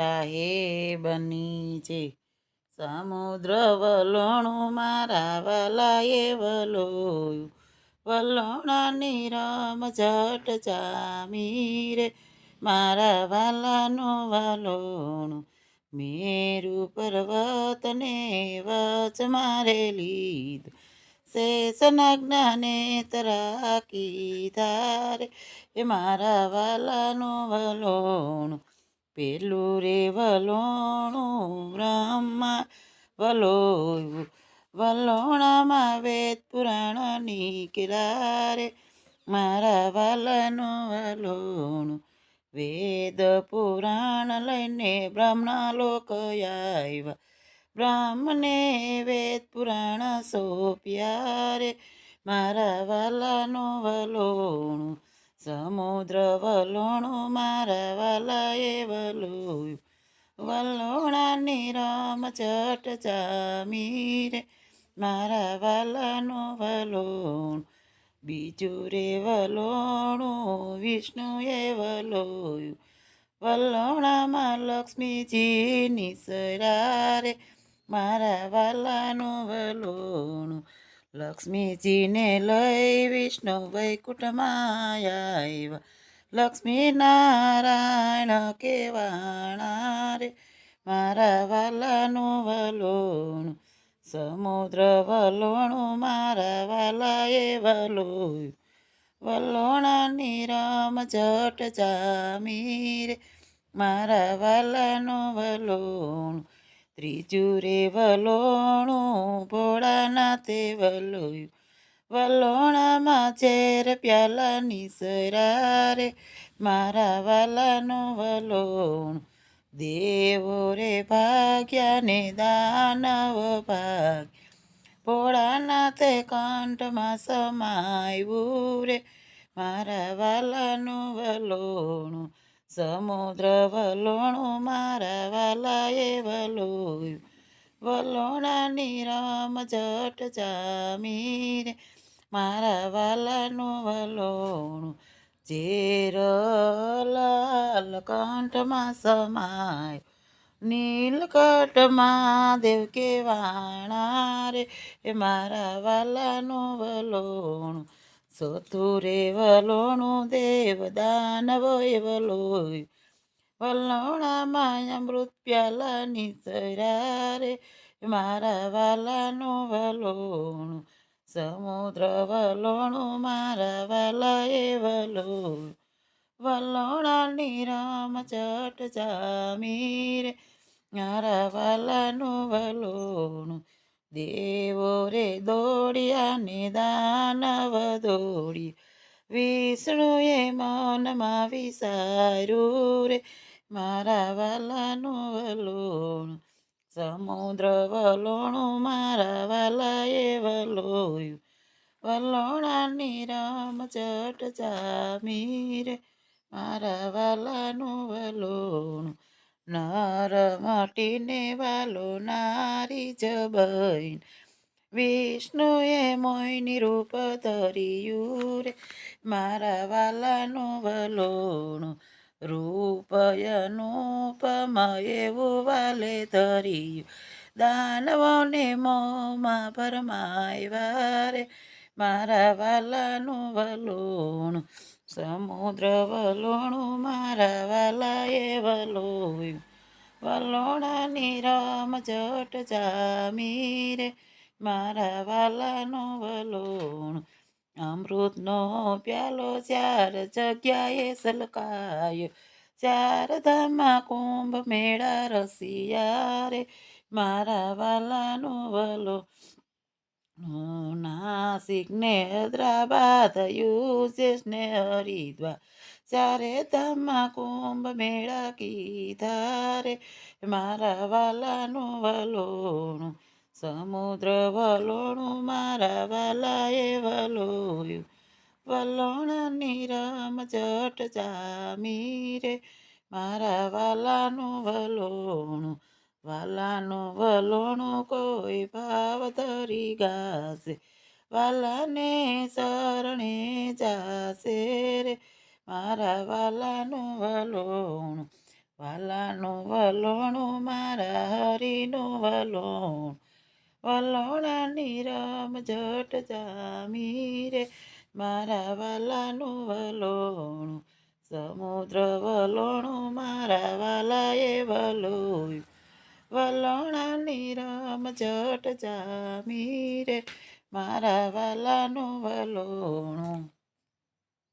સાહેબની છે. સમુદ્ર વલોણું મારા વાલાએ વલોયું. વલોણાની રમ ઝટ જામી રે મારા વાલાનું વલોણું મેરુ પર્વતને વચ મારે લીધું. શેષના જ્ઞાને તરાકી ધારે. એ મારા વાલાનું વલોણું પેલું રે વલોણું બ્રહ્મા, વલોયું વલોણામાં વેદ પુરાણની કિરારે મારા વાલનો વલોણું. વેદ પુરાણ લઈને બ્રાહ્મણ લોક આવ્યા. બ્રાહ્મણે વેદ પુરાણ સોપ્યા રે મારા વાલાનું વલોણું. સમુદ્ર વલોણું મારા વાલાએ વલોયું વલોણાની રમ ચટ જામી રે, મારા વાલાનું વલોણું. બીજું રે વલોણું, વિષ્ણુએ વલોયું. વલોણામાં લક્ષ્મીજી નિસરા રે, મારા વાલાનું વલોણું. લક્ષ્મીજીને લઈ વિષ્ણુ વૈકુંઠમાં આવ્યા લક્ષ્મી નારાયણ કેવાણા રે મારા વાલાનું વલોણું સમુદ્ર વલોણું મારા વાલાએ વલોયું વલોણાની રમ જટ જામી રે મારા વાલાનું વલોણું ત્રીજું રે વલોણું ભોળાનાથે વલોયું. વલોણામાં ઝેર પ્યાલાની સરારે, મારા વાલાનો વલોણું. દેવો રે ભાગ્યાને દાનવ ભાગ. ભોળાનાથે કંઠમાં સમાયું રે, મારા વાલાનું વલોણું. સમુદ્ર વલોણું મારા વાલાએ વલોયું. વલોણાની રમ જટ જામી રે મારા વાલાનું વલોણું. ચેર લાલ કંઠમાં સમાય, નીલકંઠમાં દેવ કેવાણા રે એ મારા વાલાનું વલોણું. સોતુરે વલોણું દેવ દાનવોય વલોય. વલોણામાં અમૃત પ્યાલાની સરા રે મારા વાલાનું વલોણું. સમુદ્ર વલોણું મારા વાલાએ વલોયું. વલોણાની રામ ચટ જામી રે મારા વાલાનું વલોણું. દેવો રે દોડ્યા ને દાનવ દોડી. વિષ્ણુએ મનમાં વિસારું રે, મારા વાલાનું વલોણ. સમુદ્ર વલોણું મારા વાલાએ વલોયું. વલોણાની રામ ચટ જામી રે, મારા વાલાનું વલોણું. નર માટીને વાલો નારી જબૈન વિષ્ણુએ મોયની રૂપ ધર્યું રે, મારા વાલાનું વલોણું. રૂપયનુપમય એવું વાલે ધર્યું. દાનવોને મોમાં ભરમાયવા રે મારા વલોણું, સમુદ્ર વલોણું મારા વાલાએ વલોયું વલોણાની રામ જટ જામી રે, મારા વાલાનું વલોણું. અમૃતનો પ્યાલો ચાર જગ્યાએ સલકાયો, ચાર ધામમાં કુંભ મેળા રસિયા રે. મારા વાલાનું વલો નાસિક ને હૈદરાબાદ યુસેસ ને હરિદ્વાર ચારે ધામમાં કુંભ મેળા કીધારે મારા વાલાનું વલોણું સમુદ્ર વલોણું મારા વાલાએ વલોયું વલોણ નિરામ જટ જામી રે મારા વાલાનું વલોણું વાલાનું વલોણું કોઈ ભાવ ધરી ગાશે. વાલાને શરણે જાશે રે મારા વાલાનું વલોણું. વાલાનું વલોણું મારા હરીનું વલોણ. વલોણાની રમ જટ જામી રે મારા વાલાનું વલોણું. સમુદ્ર વલોણું મારા વાલાએ વલોયું. વલોણાની રમ જટ જામી રે. મારા વાલાનું વલોણું